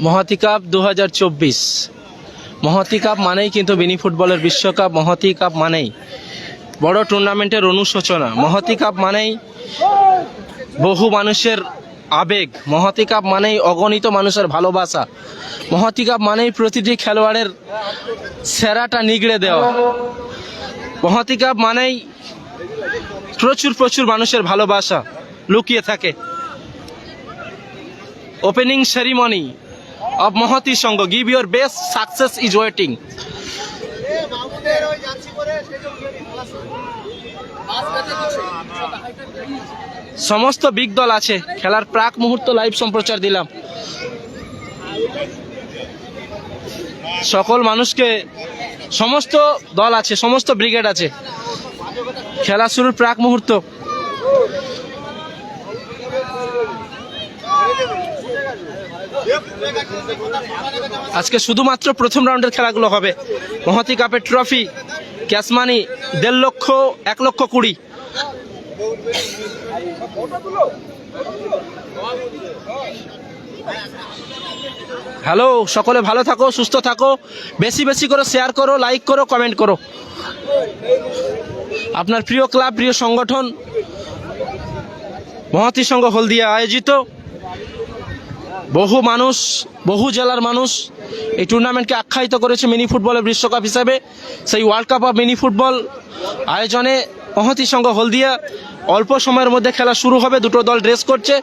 মহাতি cup দু মহাতি cup মানেই কিন্তু মিনি ফুটবলের বিশ্বকাপ মহাতি কাপ মানেই বড় টুর্নামেন্টের অনুশোচনা। মহাতি কাপ মানেই বহু মানুষের আবেগ। মহাতি কাপ মানেই অগণিত মানুষের ভালোবাসা। মহাতি কাপ মানেই প্রতিটি খেলোয়াড়ের সেরাটা নিগড়ে দেওয়া। মহাতি কাপ মানেই প্রচুর প্রচুর মানুষের ভালোবাসা লুকিয়ে থাকে। Opening ceremony of Mahati Sangha give your best success is waiting সমস্ত বিগ দল আছে। খেলার প্রাক মুহূর্ত লাইভ সম্প্রচার দিলাম। সকল মানুষকে সমস্ত দল আছে, সমস্ত ব্রিগেড আছে। খেলা শুরুর প্রাক মুহূর্ত। আজকে শুধুমাত্র প্রথম রাউন্ডের খেলাগুলো হবে। মহতি কাপের ট্রফি ক্যাশ মানি দেড় লক্ষ, এক লক্ষ কুড়ি। হ্যালো, সকলে ভালো থাকো, সুস্থ থাকো। বেশি বেশি করে শেয়ার করো লাইক করো কমেন্ট করো। আপনার প্রিয় ক্লাব প্রিয় সংগঠন, মহাতি সংঘ হলদিয়া আয়োজিত। বহু মানুষ, বহু জেলার মানুষ এই টুর্নামেন্টকে আখ্যায়িত করেছে মিনি ফুটবলের বিশ্বকাপ হিসাবে। সেই world cup of mini football আয়োজনে মহতি সংঘ হলদিয়া অল্প সময়ের মধ্যে খেলা শুরু হবে, দুটো দল ড্রেস করছে।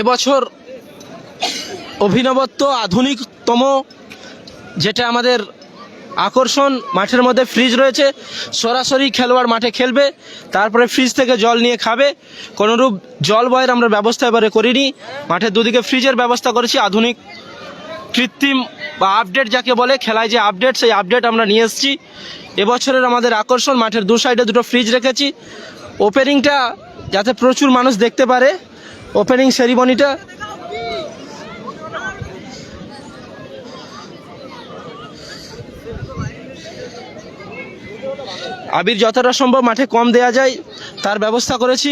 এবছর অভিনবত্ব আধুনিকতম, যেটা আমাদের আকর্ষণ মাঠের মধ্যে ফ্রিজ রয়েছে। সরাসরি খেলোয়াড় মাঠে খেলবে, তারপরে ফ্রিজ থেকে জল নিয়ে খাবে। কোনোরূপ জল বয়ের আমরা ব্যবস্থা এবারে করিনি। মাঠের দুদিকে ফ্রিজের ব্যবস্থা করেছি, আধুনিক কৃত্রিম বা আপডেট যাকে বলে, খেলায় যে আপডেট সেই আপডেট আমরা নিয়ে এসেছি। এবছরের আমাদের আকর্ষণ, মাঠের দু সাইডে দুটো ফ্রিজ রেখেছি। ওপেনিংটা যাতে প্রচুর মানুষ দেখতে পারে ওপেনিং সেরিমনিটা আবির যতটা সম্ভব মাঠে কম দেয়া যায়, তার ব্যবস্থা করেছি।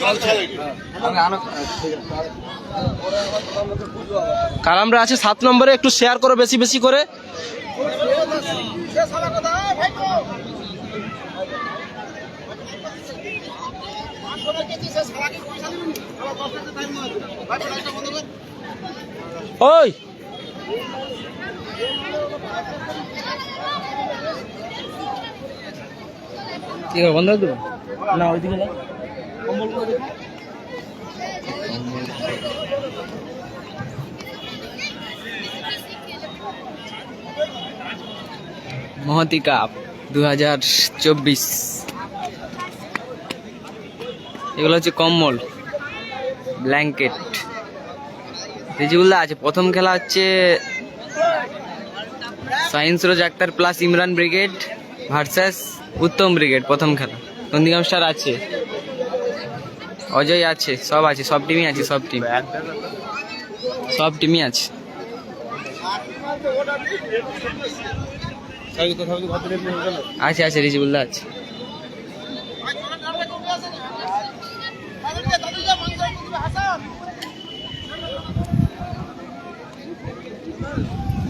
জ্বলছে কালামরা আছে সাত নম্বরে, একটু শেয়ার করো বেশি বেশি করে। ওই! ঠিক আছে বন্ধ করে না ওইদিকে না মহতি কাপ দু হাজার চব্বিশ। এগুলো হচ্ছে কম্বল ব্ল্যাঙ্কেট। রিজিবুল্লাহ আছে প্রথম খেলা হচ্ছে science rose plus Imran brigade versus Uttam brigade প্রথম খেলা। নন্দীগ্রাম স্টার আছে। অজয় আছে, সব আছে, সব টিমই আছে, সব টিম সব টিমই আছে। আছে আছে রিজিবুল্লাহ আছে।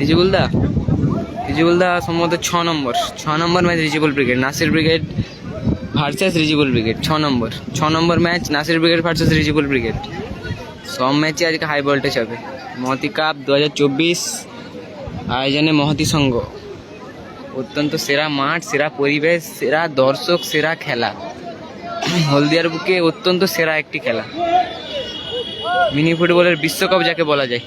রিজিবুলদা রিজিবুলদা সম্ভবত ছ নম্বর। ছ নম্বর match Rijibul brigade Nasir brigade versus Rijibul brigade ছ নম্বর। ছ নম্বর match Nasir brigade versus Rijibul brigade সব ম্যাচে আজকে হাই ভোল্টেজ হবে। মহতি কাপ দু হাজার চব্বিশ, আয়োজনে মহতি সংঘ। অত্যন্ত সেরা মাঠ, সেরা পরিবেশ, সেরা দর্শক, সেরা খেলা। হলদিয়ার বুকে অত্যন্ত সেরা একটি খেলা। মিনি ফুটবলের বিশ্বকাপ যাকে বলা যায়।